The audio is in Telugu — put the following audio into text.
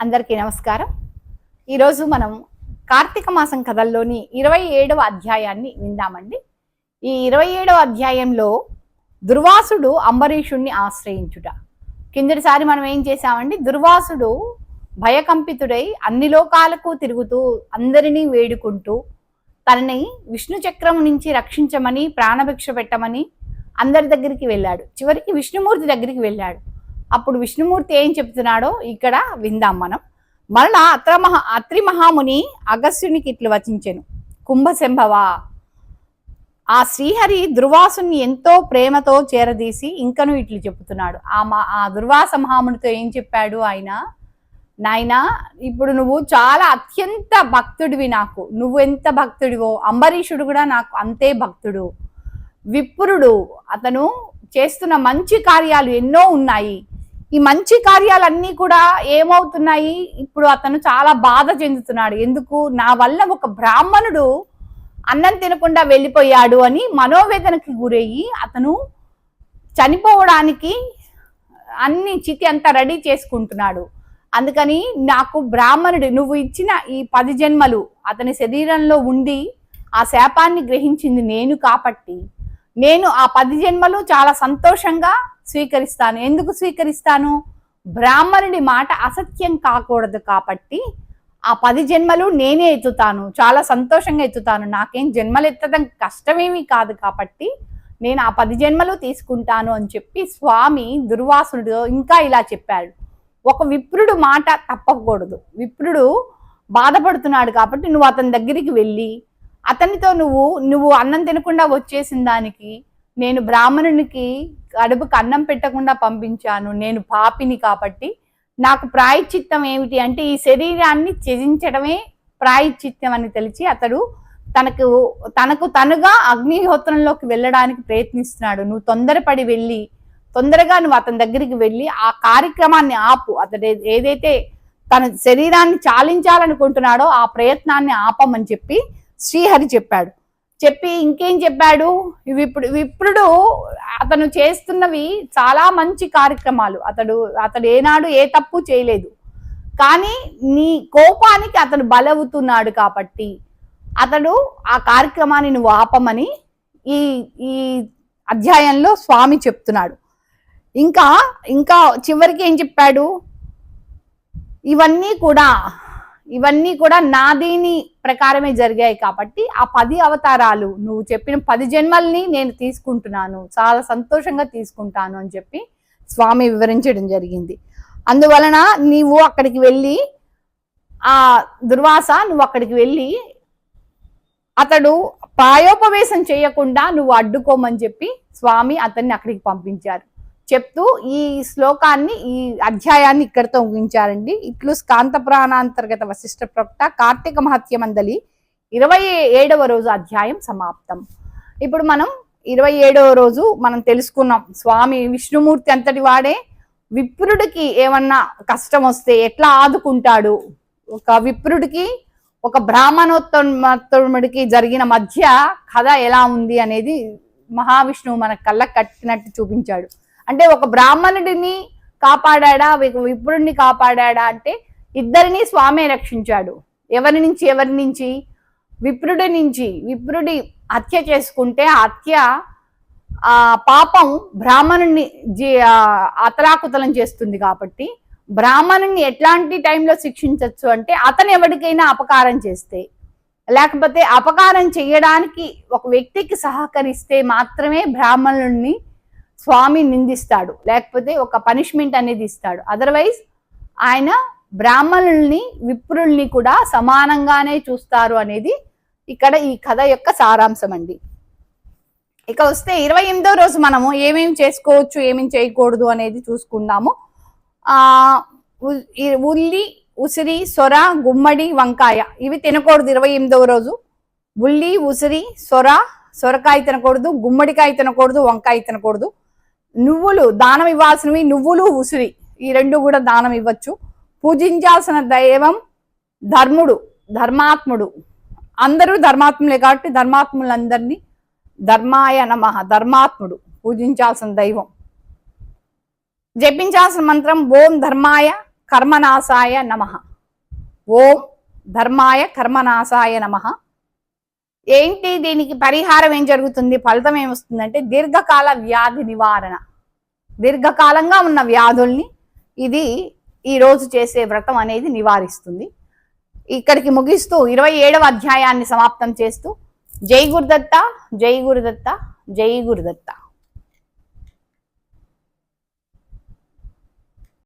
అందరికీ నమస్కారం. ఈరోజు మనం కార్తీక మాసం కథల్లోని ఇరవై ఏడవ అధ్యాయాన్ని విందామండి. ఈ ఇరవై ఏడవ అధ్యాయంలో దుర్వాసుడు అంబరీషుణ్ణి ఆశ్రయించుట. కిందటిసారి మనం ఏం చేశామండి? దుర్వాసుడు భయకంపితుడై అన్ని లోకాలకు తిరుగుతూ అందరినీ వేడుకుంటూ తనని విష్ణు చక్రం నుంచి రక్షించమని ప్రాణభిక్ష పెట్టమని అందరి దగ్గరికి వెళ్ళాడు. చివరికి విష్ణుమూర్తి దగ్గరికి వెళ్ళాడు. అప్పుడు విష్ణుమూర్తి ఏం చెప్తున్నాడో ఇక్కడ విందాం మనం. మరలా అత్ర మహా అత్రి మహాముని అగస్యునికి ఇట్లు వచించెను. కుంభశంభవ ఆ శ్రీహరి దుర్వాసుని ఎంతో ప్రేమతో చేరదీసి ఇంకను ఇట్లు చెప్తున్నాడు. ఆ మా ఆ దుర్వాస మహామునితో ఏం చెప్పాడు ఆయన? నాయనా ఇప్పుడు నువ్వు చాలా అత్యంత భక్తుడివి నాకు. నువ్వు ఎంత భక్తుడివో అంబరీషుడు కూడా నాకు అంతే భక్తుడు. విప్రుడు అతను చేస్తున్న మంచి కార్యాలు ఎన్నో ఉన్నాయి. ఈ మంచి కార్యాలన్నీ కూడా ఏమవుతున్నాయి? ఇప్పుడు అతను చాలా బాధ చెందుతున్నాడు. ఎందుకు? నా వల్ల ఒక బ్రాహ్మణుడు అన్నం తినకుండా వెళ్ళిపోయాడు అని మనోవేదనకి గురయ్యి అతను చనిపోవడానికి అన్ని చితి అంతా రెడీ చేసుకుంటున్నాడు. అందుకని నాకు బ్రాహ్మణుడు నువ్వు ఇచ్చిన ఈ పది జన్మలు అతని శరీరంలో ఉండి ఆ శాపాన్ని గ్రహించింది నేను కాబట్టి. నేను ఆ పది జన్మలు చాలా సంతోషంగా స్వీకరిస్తాను. ఎందుకు స్వీకరిస్తాను? బ్రాహ్మణుడి మాట అసత్యం కాకూడదు కాబట్టి ఆ పది జన్మలు నేనే ఎత్తుతాను. చాలా సంతోషంగా ఎత్తుతాను. నాకేం జన్మలు ఎత్తడం కష్టమేమీ కాదు కాబట్టి నేను ఆ పది జన్మలు తీసుకుంటాను అని చెప్పి స్వామి దుర్వాసుడు ఇంకా ఇలా చెప్పాడు. ఒక విప్రుడు మాట తప్పకూడదు. విప్రుడు బాధపడుతున్నాడు కాబట్టి నువ్వు అతని దగ్గరికి వెళ్ళి అతనితో నువ్వు నువ్వు అన్నం తినకుండా వచ్చేసిన దానికి నేను బ్రాహ్మణునికి కడుపుకు అన్నం పెట్టకుండా పంపించాను నేను పాపిని కాబట్టి. నాకు ప్రాయశ్చిత్తం ఏమిటి అంటే ఈ శరీరాన్ని త్యజించడమే ప్రాయశ్చిత్తం అని తెలిసి అతడు తనకు తనకు తనుగా అగ్నిహోత్రంలోకి వెళ్ళడానికి ప్రయత్నిస్తున్నాడు. నువ్వు తొందరపడి వెళ్ళి తొందరగా నువ్వు అతని దగ్గరికి వెళ్ళి ఆ కార్యక్రమాన్ని ఆపు. అతడు ఏదైతే తన శరీరాన్ని చాలించాలనుకుంటున్నాడో ఆ ప్రయత్నాన్ని ఆపమని చెప్పి శ్రీహరి చెప్పాడు. చెప్పి ఇంకేం చెప్పాడు? ఇప్పుడు విప్రుడు అతను చేస్తున్నవి చాలా మంచి కార్యక్రమాలు. అతడు అతడు ఏనాడు ఏ తప్పు చేయలేదు. కానీ నీ కోపానికి అతను బలవుతున్నాడు కాబట్టి అతడు ఆ కార్యక్రమాన్ని నువ్వు ఆపమని ఈ ఈ అధ్యాయంలో స్వామి చెప్తున్నాడు. ఇంకా ఇంకా చివరికి ఏం చెప్పాడు? ఇవన్నీ కూడా ఇవన్నీ కూడా నాదీని ప్రకారమే జరిగాయి కాబట్టి ఆ పది అవతారాలు నువ్వు చెప్పిన పది జన్మల్ని నేను తీసుకుంటున్నాను చాలా సంతోషంగా తీసుకుంటాను అని చెప్పి స్వామి వివరించడం జరిగింది. అందువలన నీవు అక్కడికి వెళ్ళి ఆ దుర్వాస నువ్వు అక్కడికి వెళ్ళి అతడు ప్రాయోపవేశం చేయకుండా నువ్వు అడ్డుకోమని చెప్పి స్వామి అతన్ని అక్కడికి పంపించారు. చెప్తూ ఈ శ్లోకాన్ని ఈ అధ్యాయాన్ని ఇక్కడితో ముగించారండి. ఇట్లు స్కాంత ప్రాణాంతర్గత వశిష్ట ప్రొక్త కార్తీక మహత్య మందలి ఇరవై ఏడవ రోజు అధ్యాయం సమాప్తం. ఇప్పుడు మనం ఇరవై ఏడవ రోజు మనం తెలుసుకున్నాం స్వామి విష్ణుమూర్తి అంతటి వాడే విప్రుడికి ఏమన్నా కష్టం వస్తే ఎట్లా ఆదుకుంటాడు? ఒక విప్రుడికి ఒక బ్రాహ్మణోత్తముడికి జరిగిన మధ్య కథ ఎలా ఉంది అనేది మహావిష్ణువు మన కళ్ళ కట్టినట్టు చూపించాడు. అంటే ఒక బ్రాహ్మణుడిని కాపాడా విప్రుడిని కాపాడా అంటే ఇద్దరిని స్వామి రక్షించాడు. ఎవరి నుంచి ఎవరి నుంచి? విప్రుడి నుంచి. విప్రుడి హత్య చేసుకుంటే హత్య ఆ పాపం బ్రాహ్మణుని జీ అతలాకుతలం చేస్తుంది కాబట్టి బ్రాహ్మణుని ఎట్లాంటి టైంలో శిక్షించవచ్చు అంటే అతను ఎవరికైనా అపకారం చేస్తే. లేకపోతే అపకారం చేయడానికి ఒక వ్యక్తికి సహకరిస్తే మాత్రమే బ్రాహ్మణుడిని స్వామి నిందిస్తాడు లేకపోతే ఒక పనిష్మెంట్ అనేది ఇస్తాడు. అదర్వైజ్ ఆయన బ్రాహ్మణుల్ని విప్రుల్ని కూడా సమానంగానే చూస్తారు అనేది ఇక్కడ ఈ కథ యొక్క సారాంశం అండి. ఇక వస్తే ఇరవై ఎనిమిదో రోజు మనము ఏమేమి చేసుకోవచ్చు ఏమేమి చేయకూడదు అనేది చూసుకుందాము. ఆ ఉల్లి ఉసిరి సొర గుమ్మడి వంకాయ ఇవి తినకూడదు ఇరవై ఎనిమిదవ రోజు. ఉల్లి ఉసిరి సొర సొరకాయ తినకూడదు గుమ్మడికాయ తినకూడదు వంకాయ తినకూడదు. నువ్వులు దానం ఇవ్వాల్సినవి నువ్వులు ఉసిరి. ఈ రెండు కూడా దానం ఇవ్వచ్చు. పూజించాల్సిన దైవం ధర్ముడు ధర్మాత్ముడు. అందరూ ధర్మాత్ములే కాబట్టి ధర్మాత్ములందరినీ ధర్మాయ నమ ధర్మాత్ముడు పూజించాల్సిన దైవం. జపించాల్సిన మంత్రం ఓం ధర్మాయ కర్మనాశాయ నమ. ఓం ధర్మాయ కర్మనాశాయ నమ. ఏంటి దీనికి పరిహారం ఏం జరుగుతుంది? ఫలితం ఏమొస్తుందంటే దీర్ఘకాల వ్యాధి నివారణ. దీర్ఘకాలంగా ఉన్న వ్యాధుల్ని ఇది ఈరోజు చేసే వ్రతం అనేది నివారిస్తుంది. ఇక్కడికి ముగిస్తూ ఇరవై ఏడవ అధ్యాయాన్ని సమాప్తం చేస్తూ జై గురుదత్త జై గురుదత్త జై గురుదత్త.